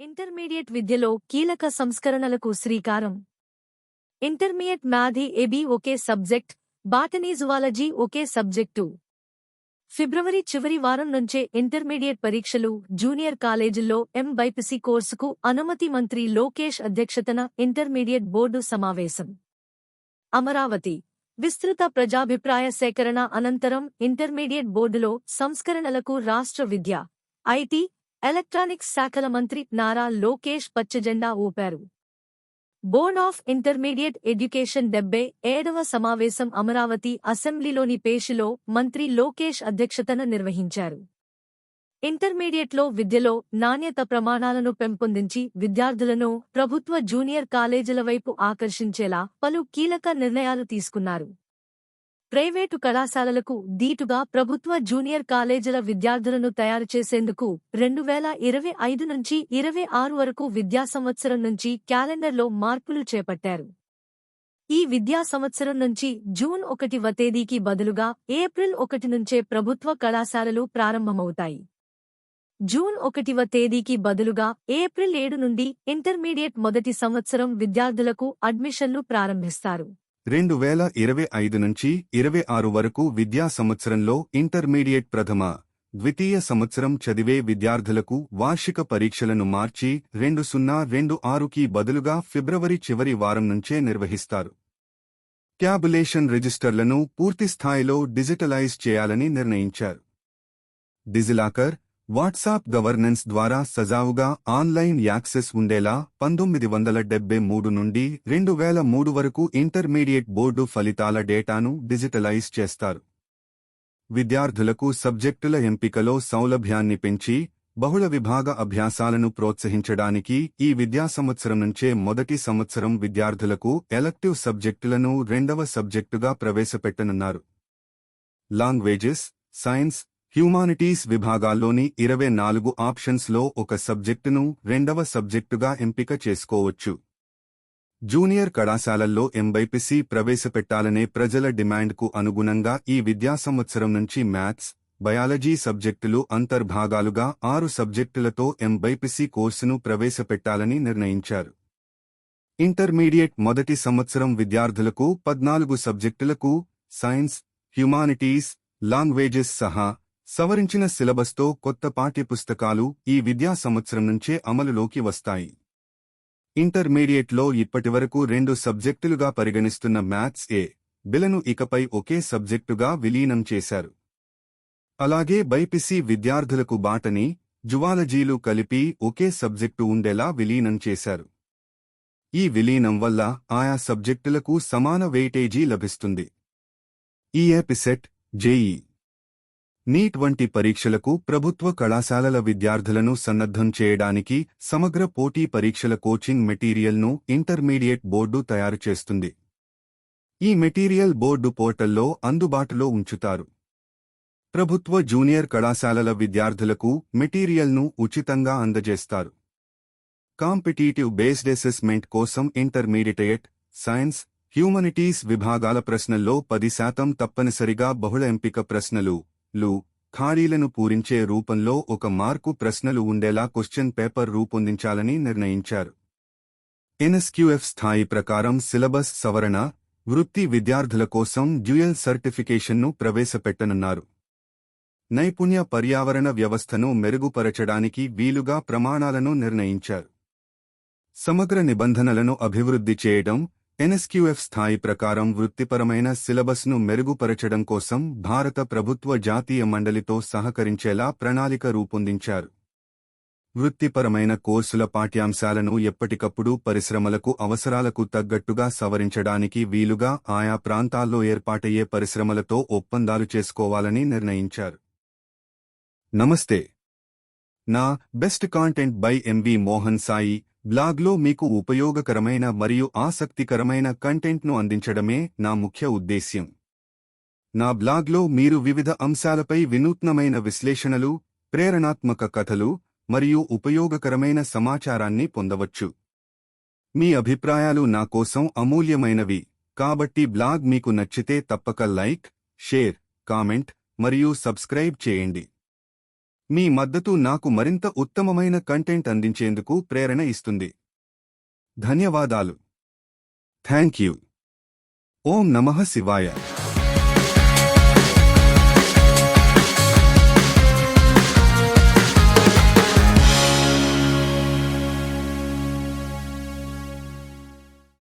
Intermediate విద్యలో కీలక సంస్కరణలకు శ్రీకారం. ఇంటర్మీడియట్ మ్యాథి ఎబి ఒకే సబ్జెక్ట్ బాటనీ జువాలజీ ఒకే సబ్జెక్టు. ఫిబ్రవరి చివరి వారం నుంచే ఇంటర్మీడియట్ పరీక్షలు జూనియర్ కాలేజీల్లో ఎం బైపిసి కోర్సుకు అనుమతి మంత్రి లోకేష్ అధ్యక్షతన ఇంటర్మీడియట్ బోర్డు సమావేశం. అమరావతి విస్తృత ప్రజాభిప్రాయ సేకరణ అనంతరం ఇంటర్మీడియట్ బోర్డులో సంస్కరణలకు రాష్ట్ర విద్య ఐటీ ఎలక్ట్రానిక్స్ శాఖల మంత్రి నారా లోకేష్ పచ్చజెండా ఊపారు. బోర్డ్ ఆఫ్ ఇంటర్మీడియట్ ఎడ్యుకేషన్ డెబ్బై ఏడవ సమావేశం అమరావతి అసెంబ్లీలోని పేషిలో మంత్రి లోకేష్ అధ్యక్షతన నిర్వహించారు. ఇంటర్మీడియట్లో విద్యలో నాణ్యత ప్రమాణాలను పెంపొందించి విద్యార్థులను ప్రభుత్వ జూనియర్ కాలేజీల వైపు ఆకర్షించేలా పలు కీలక నిర్ణయాలు తీసుకున్నారు. ప్రైవేటు కళాశాలలకు దీటుగా ప్రభుత్వ జూనియర్ కాలేజీల విద్యార్థులను తయారు చేసేందుకు రెండు వేల ఇరవై ఐదు నుంచి ఇరవై ఆరు వరకు విద్యా సంవత్సరం నుంచి క్యాలెండర్లో మార్పులు చేపట్టారు. ఈ విద్యా సంవత్సరం నుంచి జూన్ ఒకటివ తేదీకి బదులుగా ఏప్రిల్ ఒకటి నుంచే ప్రభుత్వ కళాశాలలు ప్రారంభమవుతాయి. జూన్ ఒకటివ తేదీకి బదులుగా ఏప్రిల్ ఏడు నుండి ఇంటర్మీడియట్ మొదటి సంవత్సరం విద్యార్థులకు అడ్మిషన్లు ప్రారంభిస్తారు. రెండు వేల ఇరవై ఐదు నుంచి ఇరవై ఆరు వరకు విద్యా సంవత్సరంలో ఇంటర్మీడియట్ ప్రథమ ద్వితీయ సంవత్సరం చదివే విద్యార్థులకు వార్షిక పరీక్షలను మార్చి రెండు సున్నా రెండు ఆరుకి బదులుగా ఫిబ్రవరి చివరి వారం నుంచే నిర్వహిస్తారు. ట్యాబులేషన్ రిజిస్టర్లను పూర్తిస్థాయిలో డిజిటలైజ్ చేయాలని నిర్ణయించారు. డిజిలాకర్ వాట్సాప్ గవర్నెన్స్ ద్వారా సజావుగా ఆన్లైన్ యాక్సెస్ ఉండేలా పంతొమ్మిది వందల డెబ్బై మూడు నుండి రెండు వేల మూడు వరకు ఇంటర్మీడియట్ బోర్డు ఫలితాల డేటాను డిజిటలైజ్ చేస్తారు. విద్యార్థులకు సబ్జెక్టుల ఎంపికలో సౌలభ్యాన్ని పెంచి బహుళ విభాగ అభ్యాసాలను ప్రోత్సహించడానికి ఈ విద్యా సంవత్సరం నుంచే మొదటి సంవత్సరం విద్యార్థులకు ఎలక్టివ్ సబ్జెక్టులను రెండవ సబ్జెక్టుగా ప్రవేశపెట్టనున్నారు. లాంగ్వేజెస్ సైన్స్ హ్యుమానిటీస్ విభాగాల్లోని ఇరవై నాలుగు ఆప్షన్స్లో ఒక సబ్జెక్టును రెండవ సబ్జెక్టుగా ఎంపిక చేసుకోవచ్చు. జూనియర్ కళాశాలల్లో ఎంబైపిసి ప్రవేశపెట్టాలనే ప్రజల డిమాండ్కు అనుగుణంగా ఈ విద్యా సంవత్సరం నుంచి మ్యాథ్స్ బయాలజీ సబ్జెక్టులు అంతర్భాగాలుగా ఆరు సబ్జెక్టులతో ఎంబైపిసి కోర్సును ప్రవేశపెట్టాలని నిర్ణయించారు. ఇంటర్మీడియట్ మొదటి సంవత్సరం విద్యార్థులకు పద్నాలుగు సబ్జెక్టులకు సైన్స్ హ్యుమానిటీస్ లాంగ్వేజెస్ సహా సవరించిన సిలబస్తో కొత్త పాఠ్యపుస్తకాలు ఈ విద్యా సంవత్సరం నుంచే అమలులోకి వస్తాయి. ఇంటర్మీడియట్లో ఇప్పటివరకు రెండు సబ్జెక్టులుగా పరిగణిస్తున్న మ్యాథ్స్ ఏ బిలను ఇకపై ఒకే సబ్జెక్టుగా విలీనం చేశారు. అలాగే బైపిసి విద్యార్థులకు బాటని జువాలజీలు కలిపి ఒకే సబ్జెక్టు ఉండేలా విలీనం చేశారు. ఈ విలీనం వల్ల ఆయా సబ్జెక్టులకు సమాన వెయిటేజీ లభిస్తుంది. ఈ ఎపిసెట్ జేఈ నీట్ వంటి పరీక్షలకు ప్రభుత్వ కళాశాలల విద్యార్థులను సన్నద్ధం చేయడానికి సమగ్ర పోటీ పరీక్షల కోచింగ్ మెటీరియల్ను ఇంటర్మీడియట్ బోర్డు తయారు చేస్తుంది. ఈ మెటీరియల్ బోర్డు పోర్టల్లో అందుబాటులో ఉంచుతారు. ప్రభుత్వ జూనియర్ కళాశాలల విద్యార్థులకు మెటీరియల్ను ఉచితంగా అందజేస్తారు. కాంపిటీటివ్ బేస్డ్ అసెస్మెంట్ కోసం ఇంటర్మీడియట్ సైన్స్ హ్యూమనిటీస్ విభాగాల ప్రశ్నల్లో పది శాతం తప్పనిసరిగా బహుళ ఎంపిక ప్రశ్నలు లు ఖాళీలను పూరించే రూపంలో ఒక మార్కు ప్రశ్నలు ఉండేలా క్వశ్చన్ పేపర్ రూపొందించాలని నిర్ణయించారు. ఎన్ఎస్క్యూఎఫ్ స్థాయి ప్రకారం సిలబస్ సవరణ వృత్తి విద్యార్థుల కోసం డ్యూయల్ సర్టిఫికేషన్ను ప్రవేశపెట్టనున్నారు. నైపుణ్య పర్యావరణ వ్యవస్థను మెరుగుపరచడానికి వీలుగా ప్రమాణాలను నిర్ణయించారు. సమగ్ర నిబంధనలను అభివృద్ధి చేయడం ఎన్ఎస్క్యూఎఫ్ స్థాయి ప్రకారం వృత్తిపరమైన సిలబస్ను మెరుగుపరచడం కోసం భారత ప్రభుత్వ జాతీయ మండలితో సహకరించేలా ప్రణాళిక రూపొందించారు. వృత్తిపరమైన కోర్సుల పాఠ్యాంశాలను ఎప్పటికప్పుడు పరిశ్రమలకు అవసరాలకు తగ్గట్టుగా సవరించడానికి వీలుగా ఆయా ప్రాంతాల్లో ఏర్పాటయ్యే పరిశ్రమలతో ఒప్పందాలు చేసుకోవాలని నిర్ణయించారు. నమస్తే. నా best content by MV Mohan Sai బ్లాగ్లో మీకు ఉపయోగకరమైన మరియు ఆసక్తికరమైన కంటెంట్ను అందించడమే నా ముఖ్య ఉద్దేశ్యం. నా బ్లాగ్లో మీరు వివిధ అంశాలపై వినూత్నమైన విశ్లేషణలు ప్రేరణాత్మక కథలు మరియు ఉపయోగకరమైన సమాచారాన్ని పొందవచ్చు. మీ అభిప్రాయాలు నా కోసం అమూల్యమైనవి కాబట్టి బ్లాగ్ మీకు నచ్చితే తప్పక లైక్ షేర్ కామెంట్ మరియు సబ్స్క్రైబ్ చేయండి. మీ మద్దతు నాకు మరింత ఉత్తమమైన కంటెంట్ అందించేందుకు ప్రేరణ ఇస్తుంది. ధన్యవాదాలు. Thank you. ఓం నమః శివాయ.